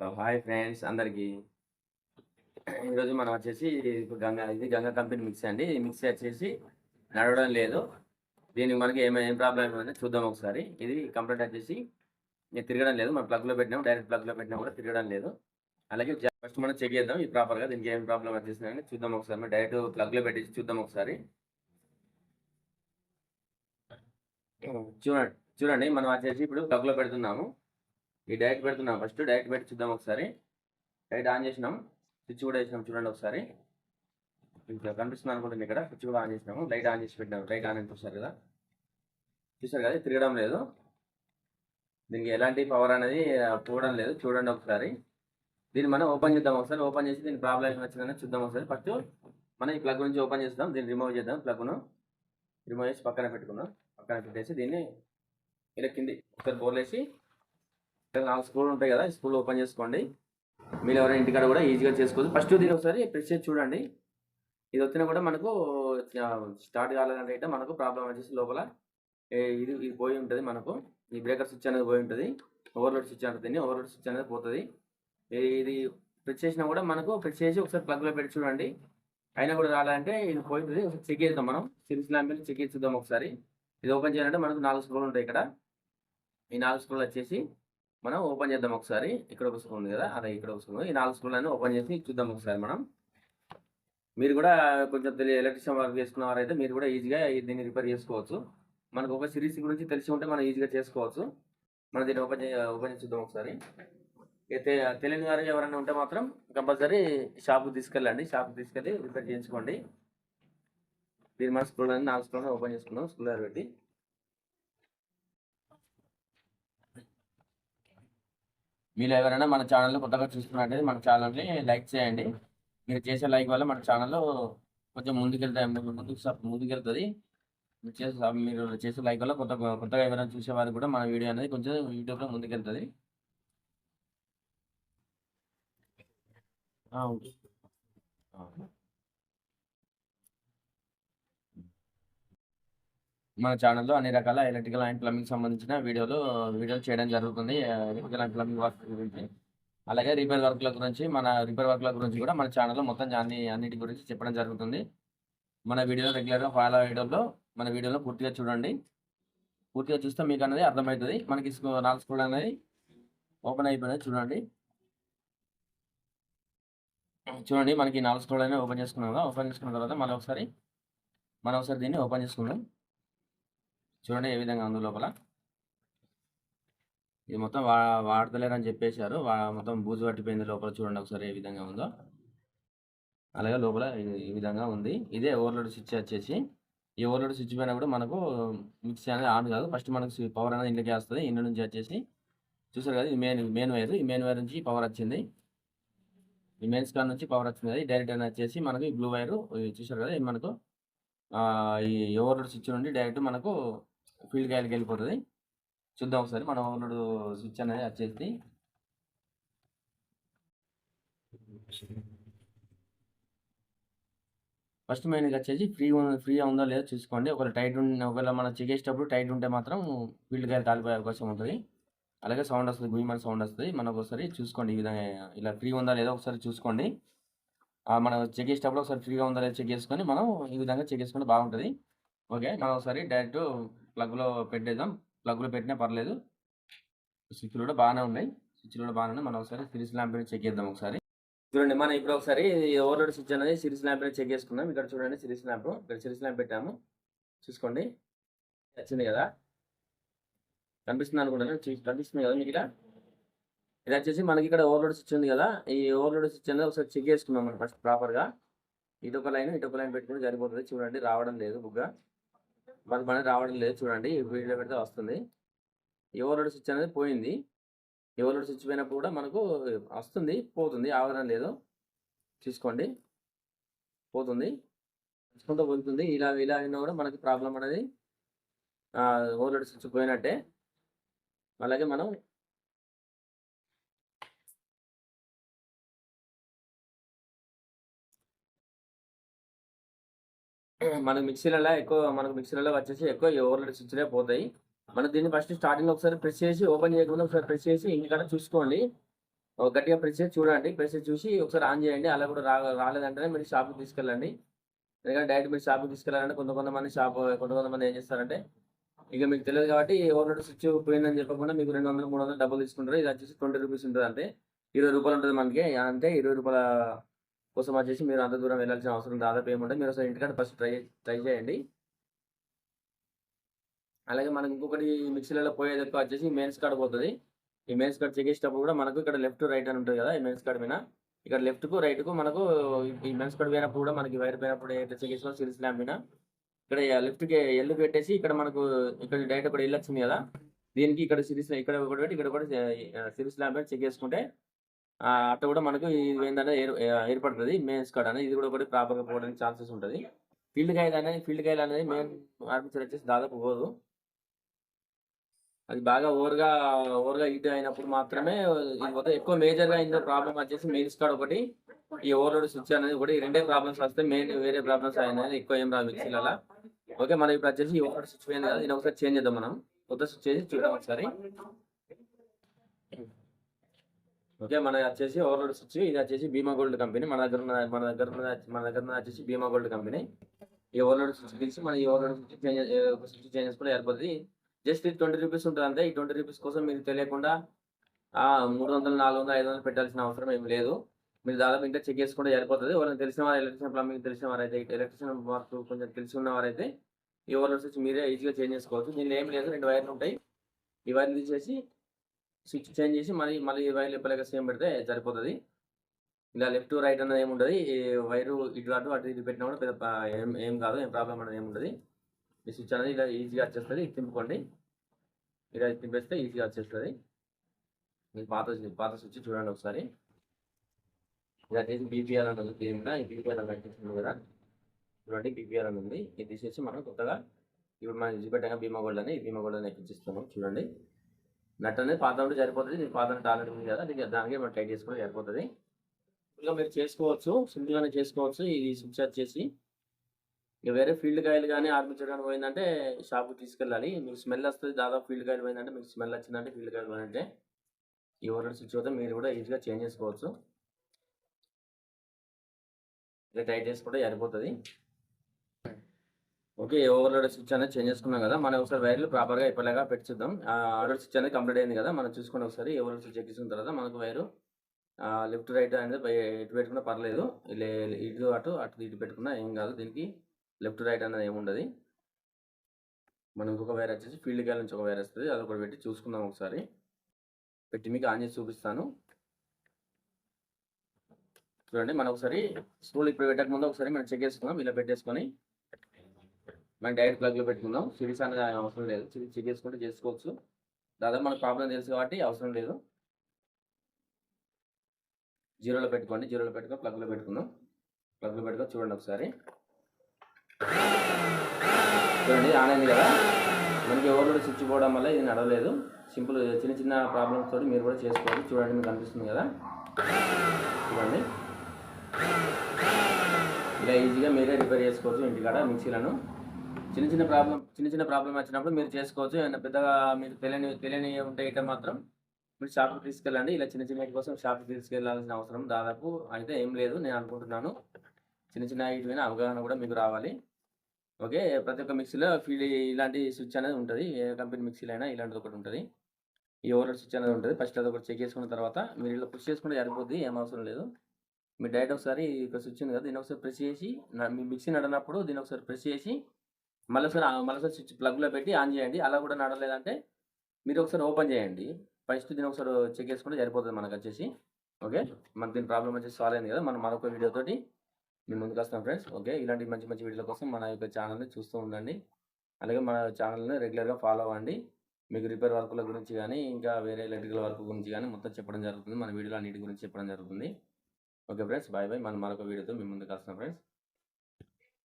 Hello hi friends అందరికీ. ఈరోజు మనం వచ్చేసి గంగా ఇది గంగా కంపెనీ మిక్సీ అండి. ఈ మిక్సీ వచ్చేసి నడవడం లేదు. దీనికి మనకి ఏమైనా ఏం ప్రాబ్లం ఏమైనా చూద్దాం ఒకసారి. ఇది కంప్లీట్ వచ్చేసి తిరగడం లేదు. మనం ప్లగ్లో పెట్టినాం డైరెక్ట్ ప్లగ్లో పెట్టినా కూడా తిరగడం లేదు. అలాగే ఫస్ట్ మనం చెక్ చేద్దాం ఈ ప్రాపర్గా దీనికి ఏం ప్రాబ్లం వచ్చేసిందని చూద్దాం ఒకసారి. మనం డైరెక్ట్ ప్లగ్లో పెట్టేసి చూద్దాం ఒకసారి. చూడండి చూడండి. మనం వచ్చేసి ఇప్పుడు ప్లగ్లో పెడుతున్నాము. ఈ డైరెక్ట్ పెడుతున్నాం. ఫస్ట్ డైరెక్ట్ పెట్టి చూద్దాం ఒకసారి. డైరెక్ట్ ఆన్ చేసినాం. స్విచ్ కూడా వేసినాం చూడండి ఒకసారి. ఇంకా కనిపిస్తుంది అనుకుంటుంది ఇక్కడ. స్విచ్ కూడా ఆన్ చేసినాము. లైట్ ఆన్ చేసి పెట్టినాము లైట్ ఆన్ అని చూసారు కదా? చూసారు కదా? తిరగడం లేదు. దీనికి ఎలాంటి పవర్ అనేది పోవడం లేదు. చూడండి ఒకసారి. దీన్ని మనం ఓపెన్ చేద్దాం ఒకసారి. ఓపెన్ చేసి దీని ప్రాబ్లం ఏమి వచ్చిందని చూద్దాం ఒకసారి. ఫస్ట్ మనం ఈ ప్లగ్ నుంచి ఓపెన్ చేస్తాం. దీన్ని రిమూవ్ చేద్దాం. ప్లగ్ను రిమూవ్ చేసి పక్కన పెట్టుకుందాం. పక్కన పెట్టేసి దీన్ని ఇలా కింది ఒకసారి బోర్లేసి ఇక్కడ నాలుగు స్కూల్ ఉంటాయి కదా స్కూల్ ఓపెన్ చేసుకోండి. మీరు ఎవరైనా ఇంటికాడ కూడా ఈజీగా చేసుకోవచ్చు. ఫస్ట్ దీని ఒకసారి ప్రెస్ చేసి చూడండి. ఇది వచ్చినా కూడా మనకు స్టార్ట్ కాలేదంటే అయితే మనకు ప్రాబ్లం వచ్చేసి లోపల ఇది ఇది పోయి ఉంటుంది మనకు. ఈ బ్రేకర్ స్విచ్ అనేది పోయి ఉంటుంది. ఓవర్లోడ్ స్విచ్ అంటుంది ఓవర్లోడ్ స్విచ్ అనేది పోతుంది. ఇది- ఇది ప్రెస్ చేసినా కూడా మనకు ప్రెస్ చేసి ఒకసారి ప్లగ్లో పెట్టి చూడండి. అయినా కూడా రాలంటే ఇది పోయింది ఒకసారి చెక్ చేద్దాం మనం. సిరిస్ ల్యాంప్ చెక్ చేద్దాం ఒకసారి. ఇది ఓపెన్ చేయాలంటే మనకు నాలుగు స్కూల్ ఉంటాయి ఇక్కడ. ఈ నాలుగు స్కూల్ వచ్చేసి మనం ఓపెన్ చేద్దాం ఒకసారి. ఇక్కడ ఒక స్కూల్ ఉంది కదా అదే ఇక్కడ ఒక స్కూల్. ఈ నాలుగు స్కూళ్ళని ఓపెన్ చేసి చూద్దాం ఒకసారి మనం. మీరు కూడా కొంచెం తెలియ ఎలక్ట్రిషియన్ వర్క్ చేసుకున్న వారైతే మీరు కూడా ఈజీగా దీన్ని రిపేర్ చేసుకోవచ్చు. మనకు ఒక సిరీస్ గురించి తెలిసి ఉంటే మనం ఈజీగా చేసుకోవచ్చు. మనం దీన్ని ఓపెన్ ఓపెన్ చేసి చూద్దాం ఒకసారి. అయితే తెలియని వారు ఎవరైనా ఉంటే మాత్రం కంపల్సరీ షాప్కి తీసుకెళ్ళండి. షాప్కి తీసుకెళ్ళి రిపేర్ చేయించుకోండి. దీని మన స్క్రూలను నాలుగు స్కూల్ ఓపెన్ చేసుకున్నాం స్కూల్ పెట్టి. మీరు ఎవరైనా మన ఛానల్ కొత్తగా చూస్తున్నట్టయితే మన ఛానల్ని లైక్ చేయండి. మీరు చేసే లైక్ వల్ల మన ఛానల్ కొంచెం ముందుకెళ్తాయి ముందుకు ముందుకెళ్తుంది. మీరు చేసే మీరు చేసే లైక్ వల్ల కొత్త కొత్తగా ఎవరైనా చూసే వారికి కూడా మన వీడియో అనేది కొంచెం యూట్యూబ్లో ముందుకెళ్తుంది. ఆ, ఓకే. ఆ. మన ఛానల్లో అన్ని రకాల ఎలక్ట్రికల్ అండ్ ప్లంబింగ్ సంబంధించిన వీడియోలు వీడియోలు చేయడం జరుగుతుంది. ఎలక్ట్రికల్ అండ్ ప్లంబింగ్ వర్క్ గురించి. అలాగే రిపేర్ వర్క్ల గురించి మన రిపేర్ వర్క్ల గురించి కూడా మన ఛానల్లో మొత్తం అన్ని అన్నిటి గురించి చెప్పడం జరుగుతుంది. మన వీడియో రెగ్యులర్గా ఫాలో అయ్యేటప్పుడు మన వీడియోలో పూర్తిగా చూడండి. పూర్తిగా చూస్తే మీకు అనేది అర్థమవుతుంది. మనకి నాలుగు స్కూల్ అనేది ఓపెన్ అయిపోయినది. చూడండి. చూడండి మనకి నాలుగు స్కూల్ అనేది ఓపెన్ చేసుకున్నాం కదా. ఓపెన్ చేసుకున్న తర్వాత మళ్ళీ ఒకసారి మనం ఒకసారి దీన్ని ఓపెన్ చేసుకుందాం. చూడండి ఏ విధంగా ఉంది లోపల. ఇది మొత్తం వా వాడతలేరని చెప్పేశారు. మొత్తం బూజు పట్టిపోయింది లోపల చూడండి ఒకసారి ఏ విధంగా ఉందో. అలాగే లోపల ఈ- విధంగా ఉంది. ఇదే ఓవర్లోడ్ స్విచ్ వచ్చేసి. ఈ ఓవర్లోడ్ స్విచ్ పైన కూడా మనకు మిక్సీ అనేది ఆన్ కాదు. ఫస్ట్ మనకు పవర్ అనేది ఇంట్లోకి వస్తుంది. ఇంటి నుంచి వచ్చేసి చూసారు కదా ఇది మెయిన్ మెయిన్ వైర్. ఈ మెయిన్ వైర్ నుంచి పవర్ వచ్చింది. ఈ మెయిన్ స్కాన్ నుంచి పవర్ వచ్చింది కదా డైరెక్ట్ అని వచ్చేసి మనకు ఈ బ్లూ వైర్. చూసారు కదా ఇది మనకు ఈ ఓవర్లోడ్ స్విచ్ నుండి డైరెక్ట్ మనకు ఫీల్డ్ గాలికి వెళ్ళిపోతుంది. చూద్దాం ఒకసారి. మనం ఓవర్లోడ్ స్విచ్ అనేది వచ్చేసి ఫస్ట్ మెయిన్ వచ్చేసి ఫ్రీ ఫ్రీగా ఉందో లేదో చూసుకోండి. ఒకవేళ టైట్ ఉండి ఒకవేళ మనం చెక్ చేసేటప్పుడు టైట్ ఉంటే మాత్రం ఫీల్డ్ గాలి కాలిపోయే అవకాశం ఉంటుంది. అలాగే సౌండ్ వస్తుంది. గుయ్యమని సౌండ్ వస్తుంది. మనకు ఒకసారి చూసుకోండి ఈ విధంగా ఇలా ఫ్రీ ఉందా లేదో ఒకసారి చూసుకోండి. మనం చెక్ చేసేటప్పుడు ఒకసారి ఫ్రీగా ఉందా లేదో చెక్ చేసుకొని మనం ఈ విధంగా చెక్ చేసుకుంటే బాగుంటుంది. ఓకే. మనం ఒకసారి డైరెక్ట్ ప్లగ్లో పెట్టేద్దాం. ప్లగ్లో పెట్టినా పర్లేదు. స్విచ్లు కూడా బాగానే ఉన్నాయి. స్విచ్లు కూడా బాగానే ఉన్నాయి. మనం ఒకసారి సిరీస్ ల్యాంప్ చెక్ చేద్దాం ఒకసారి. చూడండి మనం ఇప్పుడు ఒకసారి ఓవర్లోడ్ స్విచ్ అనేది సిరీస్ ల్యాంప్ చెక్ చేసుకున్నాం. ఇక్కడ చూడండి సిరీస్ ల్యాంప్. ఇక్కడ సిరీస్ ల్యాంప్ పెట్టాము. చూసుకోండి. వచ్చింది కదా? కనిపిస్తుంది అనుకుంటాను. కనిపిస్తుంది కదా మీకు ఇక్కడ? ఇది వచ్చేసి మనకి ఇక్కడ ఓవర్లోడ్ స్విచ్ ఉంది కదా? ఈ ఓవర్లోడ్ స్విచ్ అనేది ఒకసారి చెక్ చేసుకుందాం మనం ఫస్ట్ ప్రాపర్గా. ఇటు ఒక లైన్ ఇటు ఒక లైన్ పెట్టుకుని సరిపోతుంది. చూడండి రావడం లేదు బుగ్గ. మన పని రావడం లేదు. చూడండి వీడియో పెడితే వస్తుంది. ఈ ఓవర్లోడ్ స్విచ్ అనేది పోయింది. ఈ స్విచ్ పోయినప్పుడు కూడా మనకు వస్తుంది పోతుంది. ఆవరణ లేదు. చూసుకోండి పోతుంది. చూసుకుంటూ పోతుంది. ఇలా ఇలా అయినా కూడా మనకి ప్రాబ్లం అనేది ఓవర్లోడ్ స్విచ్ పోయినట్టే అలాగే మనం మనకు మిక్సీలలో ఎక్కువ మనకు మిక్సీలలో వచ్చేసి ఎక్కువ ఓవర్లోడ్ స్విచ్లే పోతాయి. మనం దీన్ని ఫస్ట్ స్టార్టింగ్ ఒకసారి ప్రెస్ చేసి ఓపెన్ చేయకుండా ఒకసారి ప్రెస్ చేసి ఇంకా చూసుకోండి. గట్టిగా ప్రెస్ చేసి చూడండి. ప్రెస్ చేసి చూసి ఒకసారి ఆన్ చేయండి. అలా కూడా రా రాలేదంటే మీరు షాప్కి తీసుకెళ్ళండి. ఎందుకంటే డైరెక్ట్ మీరు షాప్కి తీసుకెళ్ళాలంటే కొంత కొంతమంది షాప్ కొంత కొంతమంది ఏం చేస్తారంటే ఇక మీకు తెలియదు కాబట్టి ఓవర్లోడ్ స్విచ్ పోయిందని చెప్పకుండా మీకు రెండు వందలు మూడు వందలు డబ్బులు తీసుకుంటారు. ఇది వచ్చేసి ట్వంటీ రూపీస్ ఉంటుంది అంటే ఇరవై రూపాయలు ఉంటుంది మనకి. అంటే ఇరవై రూపాయల కోసం వచ్చేసి మీరు అంత దూరం వెళ్ళాల్సిన అవసరం దాదాపు ఏముంటుంది మీరు అసలు ఇంటికాడ ఫస్ట్ ట్రై ట్రై చేయండి. అలాగే మనకి ఇంకొకటి మిక్సీలలో పోయేది వచ్చేసి మెయిన్స్ కార్డ్ పోతుంది. ఈ మెయిన్స్ కార్డ్ చెక్ చేసేటప్పుడు కూడా మనకు ఇక్కడ లెఫ్ట్ రైట్ అని ఉంటుంది కదా ఈ మెయిన్స్ కార్డ్ మీద. ఇక్కడ లెఫ్ట్కు రైట్కు మనకు ఈ మెయిన్స్ కార్డ్ పోయినప్పుడు కూడా మనకి వైర్ పోయినప్పుడు ఎట్లా చెక్ చేసుకోవాలి సిరీస్ ల్యాంప్ మీద ఇక్కడ లెఫ్ట్కి ఎల్లు పెట్టేసి ఇక్కడ మనకు ఇక్కడ డైరెక్ట్ ఇక్కడ వెళ్ళొచ్చింది కదా. దీనికి ఇక్కడ సిరీస్ ఇక్కడ ఒకటి పెట్టి ఇక్కడ కూడా సిరీస్ ల్యాంప్ చెక్ చేసుకుంటే అట్లా కూడా మనకు ఇది ఏంటంటే ఏర్ ఏర్పడుతుంది మెయిన్స్ కార్డ్ అనేది. ఇది కూడా ఒకటి ప్రాపర్గా పోవడానికి ఛాన్సెస్ ఉంటుంది. ఫీల్డ్ గైడ్ అనేది ఫీల్డ్ గైడ్ అనేది మెయిన్ ఆర్మిచర్ వచ్చేసి దాదాపు పోదు. అది బాగా ఓవర్గా ఓవర్గా హీట్ అయినప్పుడు మాత్రమే ఇది మొత్తం ఎక్కువ మేజర్గా ఇందులో ప్రాబ్లం వచ్చేసి మెయిన్స్ కార్డ్ ఒకటి ఈ ఓవర్లోడ్ స్విచ్ అనేది ఒకటి రెండే ప్రాబ్లమ్స్ వస్తే మెయిన్ వేరే ప్రాబ్లమ్స్ అయినాయి ఎక్కువ ఏం రాదు మిక్సీలలో ఓకే మనం ఇప్పుడు వచ్చేసి ఈ ఓవర్లోడ్ స్విచ్ పోయింది కదా దీని ఒకసారి చేంజ్ చేద్దాం మనం. కొత్త స్విచ్ చేసి చూద్దాం ఒకసారి. ఓకే మన వచ్చేసి ఓవర్లోడ్ స్విచ్ ఇది వచ్చేసి భీమా గోల్డ్ కంపెనీ. మన దగ్గర ఉన్న మన దగ్గర ఉన్న మన దగ్గర ఉన్న వచ్చేసి భీమా గోల్డ్ కంపెనీ. ఈ ఓవర్లోడ్ స్విచ్ తీసి మన ఈ overload switch change switch change చేసుకుంటే సరిపోతుంది జస్ట్ ఇది ట్వంటీ రూపీస్ ఉంటుంది అంతే ఈ ట్వంటీ రూపీస్ కోసం మీరు తెలియకుండా మూడు వందలు నాలుగు వందలు ఐదు వందలు పెట్టాల్సిన అవసరం ఏం లేదు. మీరు దాదాపు ఇంకా చెక్ చేసుకుంటే సరిపోతుంది. ఎవరైనా తెలిసిన వారు ఎలక్ట్రిషన్ ప్లంబింగ్ తెలిసిన వారైతే ఎలక్ట్రిషన్ వర్క్ కొంచెం తెలిసి ఉన్నవారైతే ఈ ఓవర్లోడ్ స్విచ్ మీరే ఈజీగా చేంజ్ చేసుకోవచ్చు. దీనిలో ఏం లేదు రెండు వైర్లు ఉంటాయి. ఈ వైర్లు తీసేసి స్విచ్ చేంజ్ చేసి మళ్ళీ మళ్ళీ వైర్ లెప్పలేక సేమ్ పెడితే సరిపోతుంది. ఇలా లెఫ్ట్ రైట్ అనేది ఏమి ఉండదు ఈ వైరు ఇటు అటు అటు ఇటు పెట్టినా కూడా పెద్ద ఏం ఏం కాదు ఏం ప్రాబ్లం అనేది ఏమి ఉండదు ఈ స్విచ్ అనేది ఇలా ఈజీగా వచ్చేస్తుంది ఇది తిప్పుకోండి ఇలా తింపేస్తే ఈజీగా వచ్చేస్తుంది మీకు పాత పాత స్విచ్ చూడండి ఒకసారి. ఇలా చేసి బీపీఆర్ అని ఉంది ఈ బీపీఆర్ కనిపిస్తుంది కదా. చూడండి బీపీఆర్ అని ఉంది. ఇది తీసేసి మనం కొత్తగా ఇప్పుడు మనం ఇచ్చిపెట్టగా బీమా గోల్డ్ అని బీమా గోల్డ్ అని ఎక్కించిస్తున్నాం. చూడండి. నట్ అనేది పాత ఉంటే సరిపోతుంది. దీని పాత టాలెంట్ ఉంది కదా దీనికి దానికి మనం టైట్ చేసుకుంటే సరిపోతుంది. ఫుల్గా మీరు చేసుకోవచ్చు సింపుల్గానే చేసుకోవచ్చు ఇది స్విచ్ చేసి. ఇక వేరే ఫీల్డ్ కాయలు కానీ ఆర్మించడానికి కానీ పోయిందంటే షాప్కి తీసుకెళ్ళాలి. మీకు స్మెల్ వస్తుంది దాదాపు ఫీల్డ్ కాయలు పోయిందంటే మీకు స్మెల్ వచ్చిందంటే ఫీల్డ్ కాయలు పోయిందంటే ఈ ఓరల్ స్విచ్ అయితే మీరు కూడా ఈజీగా చేంజ్ చేసుకోవచ్చు. ఇలా టైట్ చేసుకుంటే సరిపోతుంది. ఓకే ఓవర్లోడ్ స్విచ్ అనేది చేంజ్ చేసుకున్నాం కదా మనం ఒకసారి వైర్లు ప్రాపర్గా ఇప్పటిలాగా పెట్టిద్దాం ఆర్డర్ స్విచ్ అనేది కంప్లీట్ అయింది కదా మనం చూసుకుని ఒకసారి ఓవర్లోడ్ స్విచ్ ఎక్కించుకున్న తర్వాత మనకు వైరు లెఫ్ట్ రైట్ అనేది ఇటు పెట్టుకున్నా పర్లేదు ఇటు అటు అటు ఇటు పెట్టుకున్నా ఏం కాదు దీనికి లెఫ్ట్ రైట్ అనేది ఏముండదు మనం ఇంకొక వైర్ వచ్చేసి ఫీల్డ్ గ్యాల్ నుంచి ఒక వైర్ వస్తుంది అది ఒకటి పెట్టి చూసుకుందాం ఒకసారి. పెట్టి మీకు ఆన్ చేసి చూపిస్తాను. చూడండి మనం ఒకసారి స్కూల్ ఇప్పుడు పెట్టక ముందు ఒకసారి మనం చెక్ చేసుకుందాం ఇలా పెట్టేసుకొని మనం డైరెక్ట్ ప్లగ్లో పెట్టుకుందాం. సిరీస్ అనేది అవసరం లేదు. సిరీస్ చెక్ చేసుకుంటే చేసుకోవచ్చు. దాదాపు మనకు ప్రాబ్లం తెలుసు కాబట్టి అవసరం లేదు. జీరోలో పెట్టుకోండి. జీరోలో పెట్టుకో ప్లగ్లో పెట్టుకుందాం. ప్లగ్లో పెట్టుకో చూడండి ఒకసారి. చూడండి ఆన్ అయింది కదా. మనకి ఓవర్లోడ్ స్విచ్ పోవడం వల్ల ఇది నడవలేదు. సింపుల్ చిన్న చిన్న ప్రాబ్లమ్స్ తోటి మీరు కూడా చేసుకోవాలి చూడండి మీకు కనిపిస్తుంది కదా. చూడండి. ఇలా ఈజీగా మీరే రిపేర్ చేసుకోవచ్చు ఇంటికాడ మిక్సీలను. చిన్న చిన్న ప్రాబ్లం చిన్న చిన్న ప్రాబ్లం వచ్చినప్పుడు మీరు చేసుకోవచ్చు. ఏమైనా పెద్దగా మీకు తెలియని తెలియని ఉంటే అయితే మాత్రం మీరు షాప్కి తీసుకెళ్ళండి. ఇలా చిన్న చిన్న కోసం షాప్కి తీసుకెళ్ళాల్సిన అవసరం దాదాపు అయితే ఏం లేదు నేను అనుకుంటున్నాను. చిన్న చిన్న వీటి అవగాహన కూడా మీకు రావాలి. ఓకే? ప్రతి ఒక్క మిక్సీలో ఫీల్ ఇలాంటి స్విచ్ అనేది ఉంటుంది. ఏ కంపెనీ మిక్సీలో అయినా ఇలాంటిది ఒకటి ఉంటుంది. ఈ ఓవర్ స్విచ్ అనేది ఉంటుంది. ఫస్ట్ అది ఒకటి చెక్ చేసుకున్న తర్వాత మీరు ఇలా పుష్ చేసుకుంటే సరిపోద్ది. ఏం అవసరం లేదు. మీరు డైరెక్ట్ ఒకసారి ఇక్కడ స్విచ్ ఉంది కదా దీన్ని ఒకసారి ప్రెస్ చేసి మీ మిక్సీ నడినప్పుడు దీన్ని ఒకసారి ప్రెస్ చేసి మళ్ళీ ఒకసారి మళ్ళీ ఒకసారి స్విచ్ ప్లగ్లో పెట్టి ఆన్ చేయండి. అలా కూడా నడలేదంటే మీరు ఒకసారి ఓపెన్ చేయండి. ఫస్ట్ దీన్ని ఒకసారి చెక్ చేసుకుంటే సరిపోతుంది మనకు వచ్చేసి. ఓకే? మన దీని ప్రాబ్లం వచ్చేసి సాల్వ్ అయింది కదా? మనం మరొక వీడియోతోటి మేము ముందుకు వస్తాం ఫ్రెండ్స్ ఓకే? ఇలాంటి మంచి మంచి వీడియోల కోసం మన యొక్క ఛానల్ని చూస్తూ ఉండండి. అలాగే మన ఛానల్ని రెగ్యులర్గా ఫాలో అవ్వండి. మీకు రిపేర్ వర్కుల గురించి కానీ ఇంకా వేరే ఎలక్ట్రికల్ వర్క్ గురించి కానీ మొత్తం చెప్పడం జరుగుతుంది. మన వీడియోలో అన్నిటి గురించి చెప్పడం జరుగుతుంది. ఓకే ఫ్రెండ్స్ బాయ్ బాయ్ మనం మరొక వీడియోతో మేము ముందుకు వస్తాం ఫ్రెండ్స్